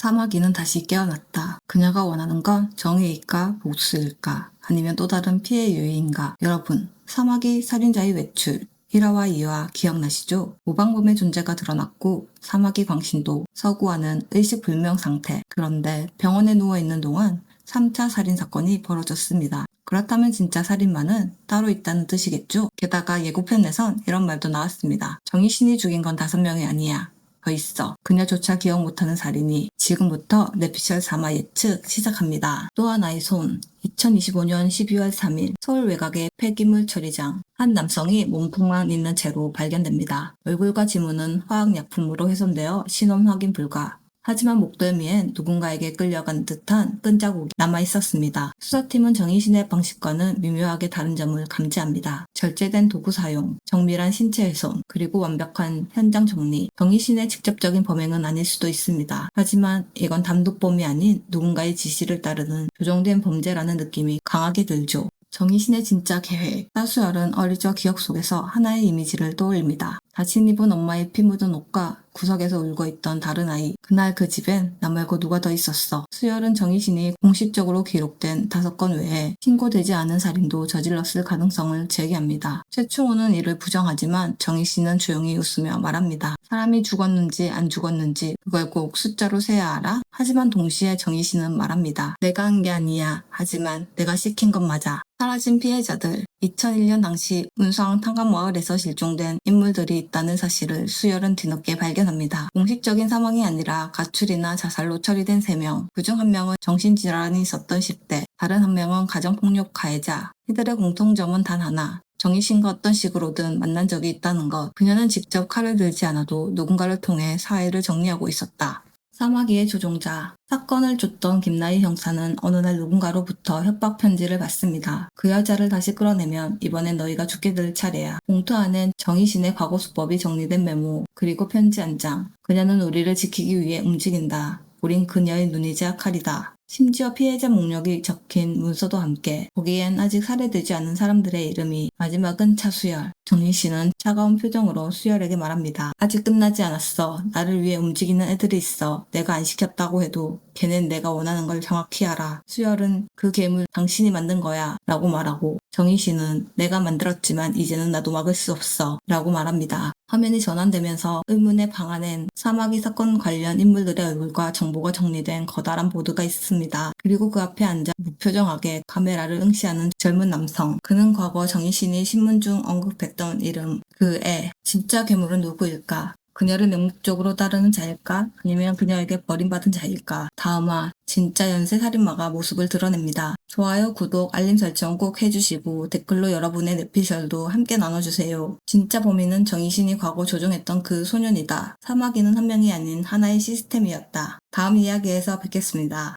사마귀는 다시 깨어났다. 그녀가 원하는 건 정의일까, 복수일까, 아니면 또 다른 피해 유해인가? 여러분, 사마귀 살인자의 외출. 1화와 2화 기억나시죠? 모방범의 존재가 드러났고 사마귀 광신도 서구와는 의식불명 상태. 그런데 병원에 누워있는 동안 3차 살인 사건이 벌어졌습니다. 그렇다면 진짜 살인마는 따로 있다는 뜻이겠죠? 게다가 예고편에선 이런 말도 나왔습니다. 정희신이 죽인 건 다섯 명이 아니야. 더 있어. 그녀조차 기억 못하는 살인이 지금부터 뇌피셜 사마 예측 시작합니다. 또 하나의 손. 2025년 12월 3일 서울 외곽의 폐기물 처리장 한 남성이 몸통만 있는 채로 발견됩니다. 얼굴과 지문은 화학약품으로 훼손되어 신원 확인 불가. 하지만 목덜미엔 누군가에게 끌려간 듯한 끈자국이 남아 있었습니다. 수사팀은 정의신의 방식과는 미묘하게 다른 점을 감지합니다. 절제된 도구 사용, 정밀한 신체 훼손, 그리고 완벽한 현장 정리. 정의신의 직접적인 범행은 아닐 수도 있습니다. 하지만 이건 단독범이 아닌 누군가의 지시를 따르는 조정된 범죄라는 느낌이 강하게 들죠. 정의신의 진짜 계획. 따수열은 어리적 기억 속에서 하나의 이미지를 떠올립니다. 다친 입은 엄마의 피 묻은 옷과 구석에서 울고 있던 다른 아이. 그날 그 집엔 나 말고 누가 더 있었어. 수열은 정의신이 공식적으로 기록된 다섯 건 외에 신고되지 않은 살인도 저질렀을 가능성을 제기합니다. 최충호는 이를 부정하지만 정의신은 조용히 웃으며 말합니다. 사람이 죽었는지 안 죽었는지 그걸 꼭 숫자로 세야 알아? 하지만 동시에 정의신은 말합니다. 내가 한 게 아니야. 하지만 내가 시킨 건 맞아. 사라진 피해자들. 2001년 당시 문성 탄광마을에서 실종된 인물들이 있다는 사실을 수열은 뒤늦게 발견합니다. 공식적인 사망이 아니라 가출이나 자살로 처리된 3명. 그중 한 명은 정신질환이 있었던 10대. 다른 한 명은 가정폭력 가해자. 이들의 공통점은 단 하나. 정희신과 어떤 식으로든 만난 적이 있다는 것. 그녀는 직접 칼을 들지 않아도 누군가를 통해 사회를 정리하고 있었다. 사마귀의 조종자. 사건을 줬던 김나희 형사는 어느 날 누군가로부터 협박 편지를 받습니다. 그 여자를 다시 끌어내면 이번엔 너희가 죽게 될 차례야. 봉투 안엔 정희신의 과거 수법이 정리된 메모, 그리고 편지 한 장. 그녀는 우리를 지키기 위해 움직인다. 우린 그녀의 눈이자 칼이다. 심지어 피해자 목록이 적힌 문서도 함께 거기엔 아직 살해되지 않은 사람들의 이름이 마지막은 차수열. 정희 씨는 차가운 표정으로 수열에게 말합니다. 아직 끝나지 않았어. 나를 위해 움직이는 애들이 있어. 내가 안 시켰다고 해도 걔는 내가 원하는 걸 정확히 알아. 수열은 그 괴물 당신이 만든 거야. 라고 말하고 정희 씨는 내가 만들었지만 이제는 나도 막을 수 없어. 라고 말합니다. 화면이 전환되면서 의문의 방 안엔 사마귀 사건 관련 인물들의 얼굴과 정보가 정리된 커다란 보드가 있습니다. 그리고 그 앞에 앉아 무표정하게 카메라를 응시하는 젊은 남성. 그는 과거 정희신이 신문 중 언급했던 이름, 그 애. 진짜 괴물은 누구일까? 그녀를 명목적으로 따르는 자일까? 아니면 그녀에게 버림받은 자일까? 다음화 진짜 연쇄 살인마가 모습을 드러냅니다. 좋아요, 구독, 알림 설정 꼭 해주시고 댓글로 여러분의 뇌피셜도 함께 나눠주세요. 진짜 범인은 정희신이 과거 조종했던 그 소년이다. 사마귀는 한 명이 아닌 하나의 시스템이었다. 다음 이야기에서 뵙겠습니다.